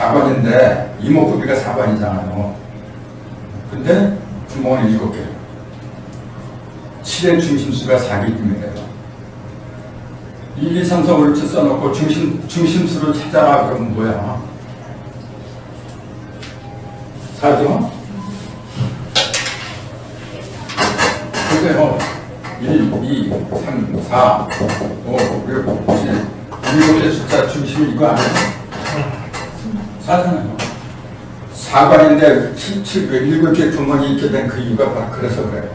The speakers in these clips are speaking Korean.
4번인데 이목구비가 4번이잖아요. 근데 구멍은 7개. 7의 중심수가 4기 때문에요. 1, 2, 3, 4, 5, 6, 7 써놓고 중심, 중심수를 찾아라 그러면 뭐야? 4죠? 보세요. 1, 2, 3, 4, 5, 6, 7. 일곱의 숫자 중심이 이거 아니에요? 4잖아요. 4관인데 7, 7, 7개 구멍이 있게 된 그 이유가 바로 그래서 그래요.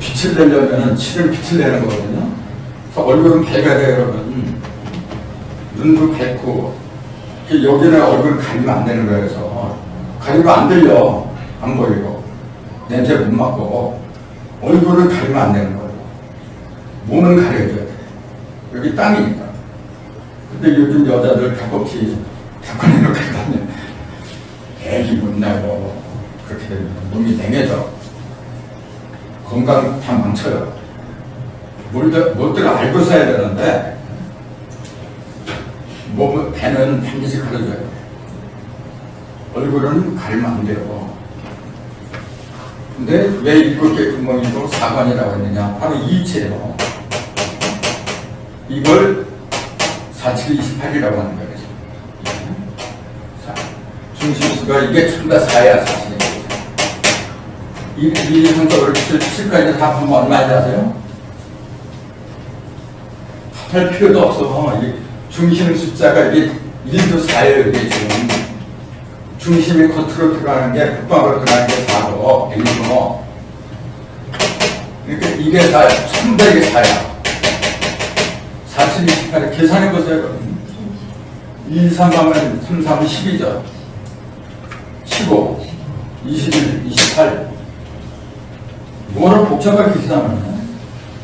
빛을 내려면 7은 빛을 내는 거거든요. 그래서 얼굴은 배가 돼요, 여러분. 눈도 밝고, 그 여기는 얼굴 가리면 안 되는 거예요, 그래서. 가리면 안 들려. 안 보이고. 냄새 못 맡고. 얼굴을 가리면 안 되는 거예요. 몸은 가려줘야 돼. 여기 땅이니까. 근데 요즘 여자들 닭껍질 다 꺼내놓고 다녀. 애기 못 나고, 그렇게 되면 몸이 냉해져. 건강 다 망쳐요. 뭘들, 뭘들 알고 써야 되는데, 몸, 배는 반드시 돼. 얼굴은 가리면 안 돼요. 근데 왜 일곱 개 구멍이고 사관이라고 했느냐? 바로 이체예요. 이걸 4728이라고 하는 거예요. 자, 중심수가 이게 전부 다 4야, 사실은. 이, 이 성격을 7까지 다 보면 얼마인지 아세요? 합할 필요도 없어. 이 중심 숫자가 이게 1도 4예요, 이게 지금. 중심이 겉으로 들어가는 게, 북방으로 들어가는 게 4로, 1로. 그러니까 이게 4야. 300이 4야. 4728에 계산해 보세요, 여러분. 2, 3 하면 3, 3은 10이죠. 15, 21, 28. 뭐를 복잡하게 계산하냐?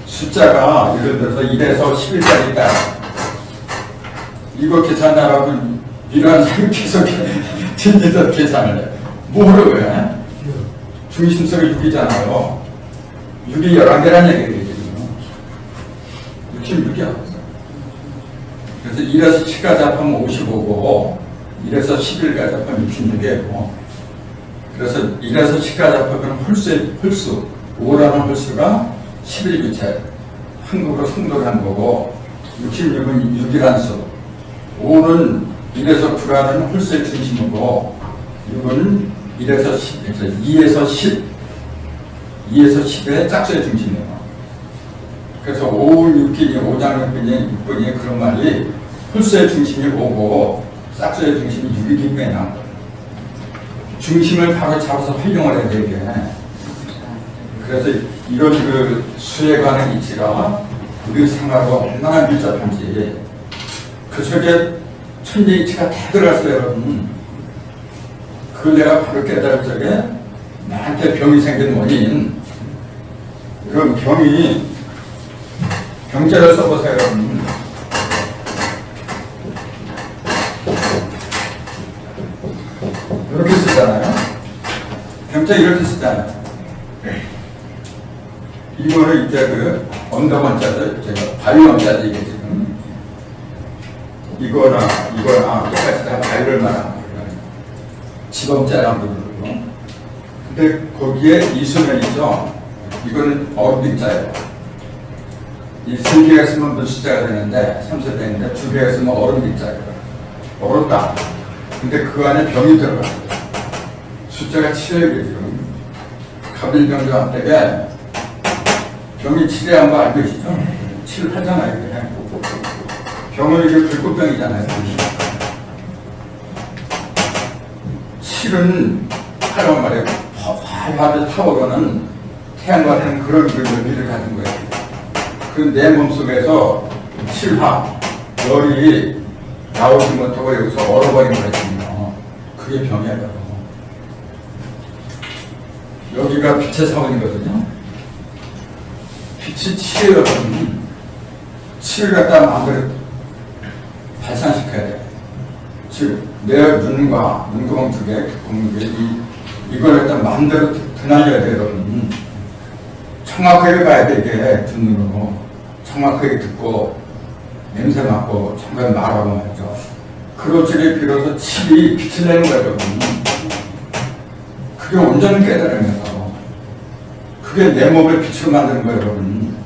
숫자가 예를 들어서 1에서 10일까지 있다. 이거 계산하라고 이러한 계속 진지서 계산을 해. 뭐를 왜? 중심성이 6이잖아요. 6이 11개란 얘기예요, 지금. 66이야. 그래서 1에서 10까지 합하면 55고, 1에서 11까지 합하면 66이에요. 그래서 1에서 10까지 합하면 홀수의 홀수, 5라는 홀수가 11교체, 한국으로 성도를 한 거고, 66은 6이라는 수, 5는 1에서 9라는 홀수의 중심이고, 6은 1에서 10, 2에서 10, 2에서 10의 짝수의 중심이에요. 그래서 5, 6기니 5장 6기니 6분이 그런 말이 홀수의 중심이 5고 싹수의 중심이 6이기 때문에. 중심을 바로 잡아서 활용을 해야 되게. 그래서 이런 그 수에 관한 이치가 우리 생활과 얼마나 밀접한지 그 속에 천재 이치가 다 들어갔어요, 여러분. 그걸 내가 바로 깨달을 적에 나한테 병이 생긴 원인 이런 병이 경제를 써보세요, 여러분. 이렇게 쓰잖아요. 경제 이렇게 쓰잖아요. 이거는 이제 그 언더원자들, 제가 바위원자들 이게 지금 이거나 이거나 똑같이 다 바위를 말하는 거예요. 지범자라는 부르고. 근데 거기에 이수면이죠. 이거는 어빈자예요. 이세 개가 있으면 물숫자가 되는데 삼세대인데 두 개가 있으면 얼음 빗자예요. 어렵다. 근데 그 안에 병이 들어가요. 숫자가 7에 지금 갑일병자 때에 병이 7이라는 거 알고 계시죠? 7 하잖아요. 이게. 병은 이게 불꽃병이잖아요. 7은 하란 말이에요. 활활하게 타오르는 태양과 같은 그런 그 의미를 가진 거예요. 그 내 몸속에서 실화, 열이 나오지 못하고 여기서 얼어버린 거거든요. 그게 병이에요. 여기가 빛의 사원이거든요. 빛이 치열거든. 치를 갖다 마음대로 발산시켜야 돼. 즉, 내 눈과 눈구멍 두 개, 이, 이걸 갖다 마음대로 드날려야 돼, 여러분. 정확하게 봐야 돼, 이게, 두 눈으로. 정확하게 듣고, 냄새 맡고, 정말 말하고 말이죠. 그로지를 빌어서 7이 빛을 내는 거예요, 여러분. 그게 온전히 깨달음이에요. 그게 내 몸을 빛으로 만드는 거예요, 여러분.